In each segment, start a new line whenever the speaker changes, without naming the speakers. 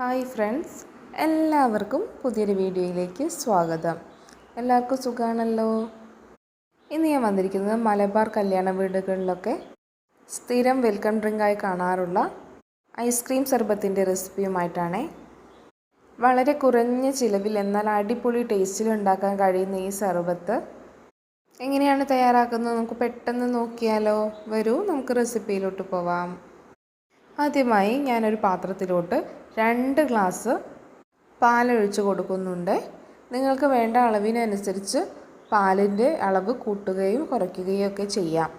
Hi friends എല്ലാവർക്കും പുതിയൊരു വീഡിയോയിലേക്ക് സ്വാഗതം. എല്ലാവർക്കും സുഖമാണല്ലോ ഇന്ന് ഞാൻ വന്നിരിക്കുന്നത് മലബാർ കല്യാണ വീടുകളിലൊക്കെ സ്ഥിരം വെൽക്കം ഡ്രിങ്കായി കാണാറുള്ള ഐസ്ക്രീം സർബത്തിന്റെ റെസിപ്പിയുമായിട്ടാണ്. വളരെ കുറഞ്ഞ ചിലവിൽ എന്നാൽ അടിപൊളി ടേസ്റ്റിൽ ഉണ്ടാക്കാൻ കഴിയുന്ന ഈ സർബത്ത്. എങ്ങനെയാണ് തയ്യാറാക്കുന്നത് നമുക്ക് പെട്ടെന്ന് നോക്കിയാലോ? വരൂ നമുക്ക് റെസിപ്പിയിലോട്ട് പോവാം. ആദ്യമായി ഞാനൊരു പാത്രത്തിലോട്ട് രണ്ട് ഗ്ലാസ് പാലൊഴിച്ച് കൊടുക്കുന്നുണ്ട്. നിങ്ങൾക്ക് വേണ്ട അളവിനനുസരിച്ച് പാലിന്റെ അളവ് കൂട്ടുകയും കുറയ്ക്കുകയും ഒക്കെ ചെയ്യാം.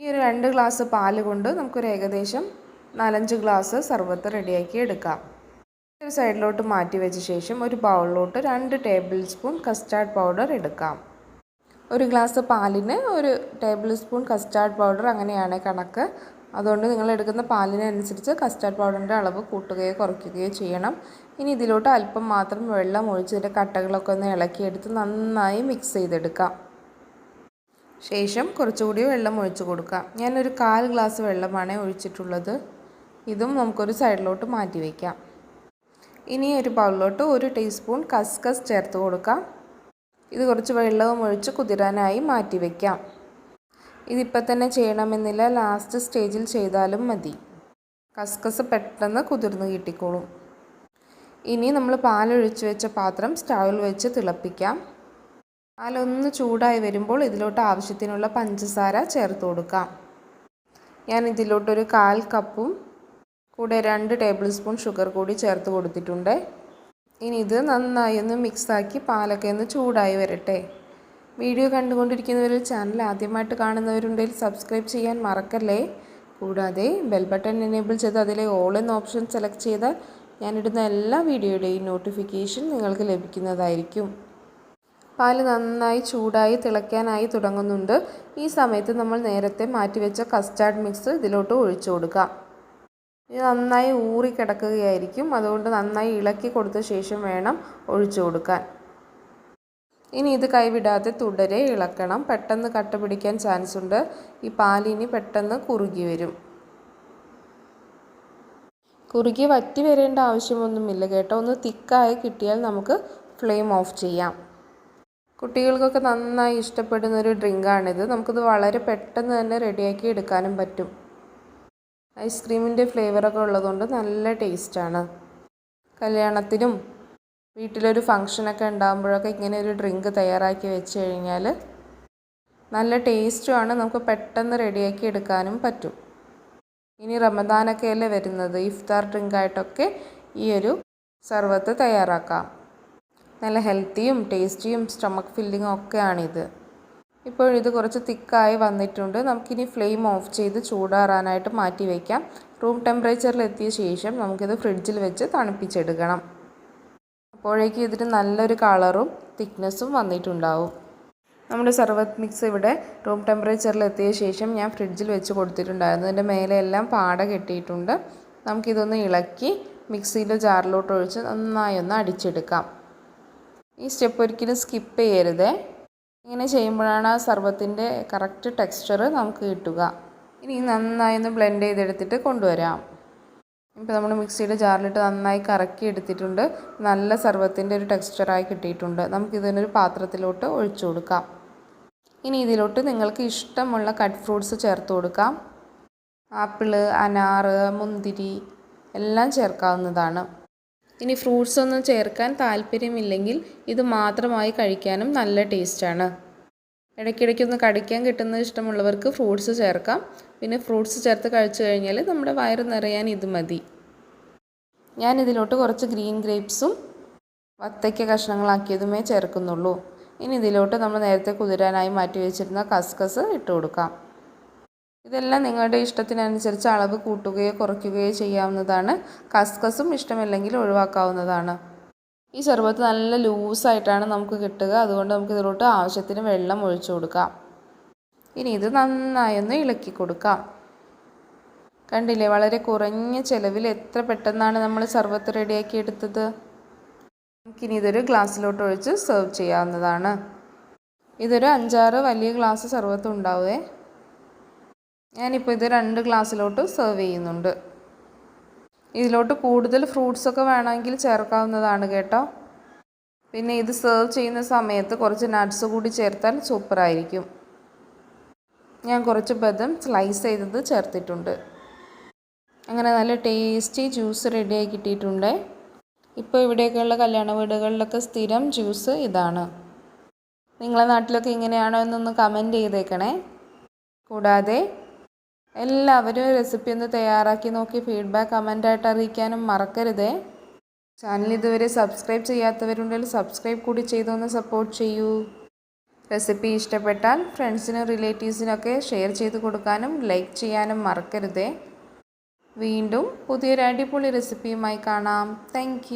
ഈ ഒരു രണ്ട് ഗ്ലാസ് പാൽ കൊണ്ട് നമുക്കൊരു ഏകദേശം നാലഞ്ച് ഗ്ലാസ് സർബത്ത് റെഡിയാക്കി എടുക്കാം. ഒരു സൈഡിലോട്ട് മാറ്റി വെച്ച ശേഷം ഒരു ബൗളിലോട്ട് രണ്ട് ടേബിൾ സ്പൂൺ കസ്റ്റാർഡ് പൗഡർ എടുക്കാം. ഒരു ഗ്ലാസ് പാലിന് ഒരു ടേബിൾ സ്പൂൺ കസ്റ്റാർഡ് പൗഡർ അങ്ങനെയാണ് കണക്ക് അതുകൊണ്ട് നിങ്ങൾ എടുക്കുന്ന പാലിനനുസരിച്ച് കസ്റ്റാർഡ് പൗഡറിന്റെ അളവ് കൂട്ടുകയോ കുറയ്ക്കുകയോ ചെയ്യണം. ഇനി ഇതിലോട്ട് അല്പം മാത്രം വെള്ളം ഒഴിച്ച് ഇതിന്റെ കട്ടകളൊക്കെ ഒന്ന് ഇളക്കിയെടുത്ത് നന്നായി മിക്സ് ചെയ്തെടുക്കാം. ശേഷം കുറച്ചുകൂടി വെള്ളം ഒഴിച്ചു കൊടുക്കാം. ഞാനൊരു കാൽ ഗ്ലാസ് വെള്ളമാണ് ഒഴിച്ചിട്ടുള്ളത്. ഇതും നമുക്കൊരു സൈഡിലോട്ട് മാറ്റി വയ്ക്കാം ഇനി ഒരു ബൗളിലോട്ട് ഒരു ടീസ്പൂൺ കസ്കസ് ചേർത്ത് കൊടുക്കാം. ഇത് കുറച്ച് വെള്ളവും ഒഴിച്ച് കുതിരാനായി മാറ്റി വയ്ക്കാം ഇതിപ്പോൾ തന്നെ ചെയ്യണമെന്നില്ല ലാസ്റ്റ് സ്റ്റേജിൽ ചെയ്താലും മതി. കസ്കസ് പെട്ടെന്ന് കുതിർന്ന് കിട്ടിക്കോളും. ഇനി നമ്മൾ പാലൊഴിച്ച് വെച്ച പാത്രം സ്റ്റൗവിൽ വെച്ച് തിളപ്പിക്കാം. പാലൊന്ന് ചൂടായി വരുമ്പോൾ ഇതിലോട്ട് ആവശ്യത്തിനുള്ള പഞ്ചസാര ചേർത്ത് കൊടുക്കാം. ഞാൻ ഇതിലോട്ടൊരു കാൽ കപ്പും കൂടെ രണ്ട് ടേബിൾ സ്പൂൺ ഷുഗർ കൂടി ചേർത്ത് കൊടുത്തിട്ടുണ്ട്. ഇനി ഇത് നന്നായി ഒന്ന് മിക്സാക്കി പാലൊക്കെ ഒന്ന് ചൂടായി വരട്ടെ. വീഡിയോ കണ്ടുകൊണ്ടിരിക്കുന്നവരിൽ ചാനൽ ആദ്യമായിട്ട് കാണുന്നവരുണ്ടെങ്കിൽ സബ്സ്ക്രൈബ് ചെയ്യാൻ മറക്കല്ലേ? കൂടാതെ ബെൽ ബട്ടൺ എനേബിൾ ചെയ്ത് അതിലെ ഓൾ എന്ന ഓപ്ഷൻ സെലക്ട് ചെയ്താൽ ഞാനിടുന്ന എല്ലാ വീഡിയോയുടെയും നോട്ടിഫിക്കേഷൻ നിങ്ങൾക്ക് ലഭിക്കുന്നതായിരിക്കും. പാൽ നന്നായി ചൂടായി തിളയ്ക്കാനായി തുടങ്ങുന്നുണ്ട്. ഈ സമയത്ത് നമ്മൾ നേരത്തെ മാറ്റിവെച്ച കസ്റ്റാർഡ് മിക്സ് ഇതിലോട്ട് ഒഴിച്ചു കൊടുക്കാം ഇത് നന്നായി ഊറി കിടക്കുകയായിരിക്കും അതുകൊണ്ട് നന്നായി ഇളക്കി കൊടുത്ത ശേഷം വേണം ഒഴിച്ചു കൊടുക്കാൻ. ഇനി ഇത് കൈവിടാതെ തുടരെ ഇളക്കണം. പെട്ടെന്ന് കട്ട പിടിക്കാൻ ചാൻസ് ഉണ്ട് ഈ പാലിനി പെട്ടെന്ന് കുറുകി വരും. കുറുകി വറ്റി വരേണ്ട ആവശ്യമൊന്നുമില്ല. കേട്ടോ ഒന്ന് തിക്കായി കിട്ടിയാൽ നമുക്ക് ഫ്ലെയിം ഓഫ് ചെയ്യാം. കുട്ടികൾക്കൊക്കെ നന്നായി ഇഷ്ടപ്പെടുന്ന ഒരു ഡ്രിങ്കാണിത്. നമുക്കിത് വളരെ പെട്ടെന്ന് തന്നെ റെഡിയാക്കി എടുക്കാനും പറ്റും. ഐസ്ക്രീമിന്റെ ഫ്ലേവറൊക്കെ ഉള്ളതുകൊണ്ട് നല്ല ടേസ്റ്റാണ്. കല്യാണത്തിനും വീട്ടിലൊരു ഫങ്ഷനൊക്കെ ഉണ്ടാകുമ്പോഴൊക്കെ ഇങ്ങനെ ഒരു ഡ്രിങ്ക് തയ്യാറാക്കി വെച്ച് കഴിഞ്ഞാൽ നല്ല ടേസ്റ്റുമാണ് നമുക്ക് പെട്ടെന്ന് റെഡിയാക്കി എടുക്കാനും പറ്റും. ഇനി റമദാനൊക്കെ അല്ലേ വരുന്നത്? ഇഫ്താർ ഡ്രിങ്കായിട്ടൊക്കെ ഈ ഒരു സർവത്ത് തയ്യാറാക്കാം. നല്ല ഹെൽത്തിയും ടേസ്റ്റിയും സ്റ്റമക്ക് ഫില്ലിങ്ങും ഒക്കെയാണിത്. ഇപ്പോൾ ഇത് കുറച്ച് തിക്കായി വന്നിട്ടുണ്ട്. നമുക്കിനി ഫ്ലെയിം ഓഫ് ചെയ്ത് ചൂടാറാനായിട്ട് മാറ്റി വയ്ക്കാം റൂം ടെമ്പറേച്ചറിൽ എത്തിയ ശേഷം നമുക്കിത് ഫ്രിഡ്ജിൽ വെച്ച് തണുപ്പിച്ചെടുക്കണം. അപ്പോഴേക്കും ഇതിന് നല്ലൊരു കളറും തിക്നെസ്സും വന്നിട്ടുണ്ടാവും. നമ്മുടെ സർവത്ത് മിക്സ് ഇവിടെ റൂം ടെമ്പറേച്ചറിൽ എത്തിയ ശേഷം ഞാൻ ഫ്രിഡ്ജിൽ വെച്ച് കൊടുത്തിട്ടുണ്ടായിരുന്നു. അതിന്റെ മേലെ എല്ലാം പാട കെട്ടിയിട്ടുണ്ട്. നമുക്കിതൊന്ന് ഇളക്കി മിക്സിയിലെ ജാറിലോട്ട് ഒഴിച്ച് നന്നായി ഒന്ന് അടിച്ചെടുക്കാം. ഈ സ്റ്റെപ്പ് ഒരിക്കലും സ്കിപ്പ് ചെയ്യരുത്. ഇങ്ങനെ ചെയ്യുമ്പോഴാണ് ആ സർവത്തിന്റെ കറക്റ്റ് ടെക്സ്ചർ നമുക്ക് കിട്ടുക. ഇനി നന്നായി ഒന്ന് ബ്ലെൻഡ് ചെയ്തെടുത്തിട്ട് കൊണ്ടുവരാം. ഇപ്പോൾ നമ്മൾ മിക്സിയുടെ ജാറിലിട്ട് നന്നായി കറക്കി എടുത്തിട്ടുണ്ട്. നല്ല സർവത്തിന്റെ ഒരു ടെക്സ്ചറായി കിട്ടിയിട്ടുണ്ട്. നമുക്കിതിനൊരു പാത്രത്തിലോട്ട് ഒഴിച്ചു കൊടുക്കാം. ഇനി ഇതിലോട്ട് നിങ്ങൾക്ക് ഇഷ്ടമുള്ള കട്ട് ഫ്രൂട്ട്സ് ചേർത്ത് കൊടുക്കാം. ആപ്പിൾ അനാറ് മുന്തിരി എല്ലാം ചേർക്കാവുന്നതാണ്. ഇനി ഫ്രൂട്ട്സ് ഒന്നും ചേർക്കാൻ താല്പര്യമില്ലെങ്കിൽ ഇത് മാത്രമായി കഴിക്കാനും നല്ല ടേസ്റ്റാണ്. ഇടയ്ക്കിടയ്ക്കൊന്ന് കടിക്കാൻ കിട്ടുന്നത് ഇഷ്ടമുള്ളവർക്ക് ഫ്രൂട്ട്സ് ചേർക്കാം. പിന്നെ ഫ്രൂട്ട്സ് ചേർത്ത് കഴിച്ചു കഴിഞ്ഞാൽ നമ്മുടെ വയറ് നിറയാൻ ഇത് മതി. ഞാനിതിലോട്ട് കുറച്ച് ഗ്രീൻ ഗ്രേപ്സും വത്തയ്ക്ക കഷ്ണങ്ങളാക്കിയതുമേ ചേർക്കുന്നുള്ളൂ. ഇനി ഇതിലോട്ട് നമ്മൾ നേരത്തെ കുതിരാനായി മാറ്റി വെച്ചിരുന്ന കസ്കസ് ഇട്ട് കൊടുക്കാം. ഇതെല്ലാം നിങ്ങളുടെ ഇഷ്ടത്തിനനുസരിച്ച് അളവ് കൂട്ടുകയോ കുറയ്ക്കുകയോ ചെയ്യാവുന്നതാണ്. കസ്കസും ഇഷ്ടമില്ലെങ്കിൽ ഒഴിവാക്കാവുന്നതാണ്. ഈ ചെറുപ്പത്ത് നല്ല ലൂസായിട്ടാണ് നമുക്ക് കിട്ടുക. അതുകൊണ്ട് നമുക്ക് ഇതിലോട്ട് ആവശ്യത്തിന് വെള്ളം ഒഴിച്ചു കൊടുക്കാം. ഇനി ഇത് നന്നായി ഒന്ന് ഇളക്കി കൊടുക്കാം. കണ്ടില്ലേ വളരെ കുറഞ്ഞ ചിലവിൽ എത്ര പെട്ടെന്നാണ് നമ്മൾ സർവത്ത് റെഡിയാക്കി എടുത്തത്? നമുക്കിനി ഇതൊരു ഗ്ലാസ്സിലോട്ട് ഒഴിച്ച് സെർവ് ചെയ്യാവുന്നതാണ്. ഇതൊരു അഞ്ചാറ് വലിയ ഗ്ലാസ് സർവത്ത് ഉണ്ടാവുമേ ഞാനിപ്പോൾ ഇത് രണ്ട് ഗ്ലാസ്സിലോട്ട് സെർവ് ചെയ്യുന്നുണ്ട്. ഇതിലോട്ട് കൂടുതൽ ഫ്രൂട്ട്സൊക്കെ വേണമെങ്കിൽ ചേർക്കാവുന്നതാണ് കേട്ടോ. പിന്നെ ഇത് സെർവ് ചെയ്യുന്ന സമയത്ത് കുറച്ച് നട്ട്സ് കൂടി ചേർത്താൽ സൂപ്പറായിരിക്കും. ഞാൻ കുറച്ച് ബദം സ്ലൈസ് ചെയ്തത് ചേർത്തിട്ടുണ്ട്. അങ്ങനെ നല്ല ടേസ്റ്റി ജ്യൂസ് റെഡിയായി കിട്ടിയിട്ടുണ്ട്. ഇപ്പോൾ ഇവിടെയൊക്കെയുള്ള കല്യാണ വീടുകളിലൊക്കെ സ്ഥിരം ജ്യൂസ് ഇതാണ്. നിങ്ങളെ നാട്ടിലൊക്കെ ഇങ്ങനെയാണോ എന്നൊന്ന് കമന്റ് ചെയ്തേക്കണേ. കൂടാതെ എല്ലാവരും റെസിപ്പി ഒന്ന് തയ്യാറാക്കി നോക്കി ഫീഡ്ബാക്ക് കമന്റായിട്ട് അറിയിക്കാനും മറക്കരുതേ. ചാനൽ ഇതുവരെ സബ്സ്ക്രൈബ് ചെയ്യാത്തവരുണ്ടെങ്കിൽ സബ്സ്ക്രൈബ് കൂടി ചെയ്തൊന്ന് സപ്പോർട്ട് ചെയ്യൂ. റെസിപ്പി ഇഷ്ടപ്പെട്ടാൽ ഫ്രണ്ട്സിനും റിലേറ്റീവ്സിനൊക്കെ ഷെയർ ചെയ്ത് കൊടുക്കാനും ലൈക്ക് ചെയ്യാനും മറക്കരുതേ. വീണ്ടും പുതിയൊരു അടിപൊളി റെസിപ്പിയുമായി കാണാം. താങ്ക്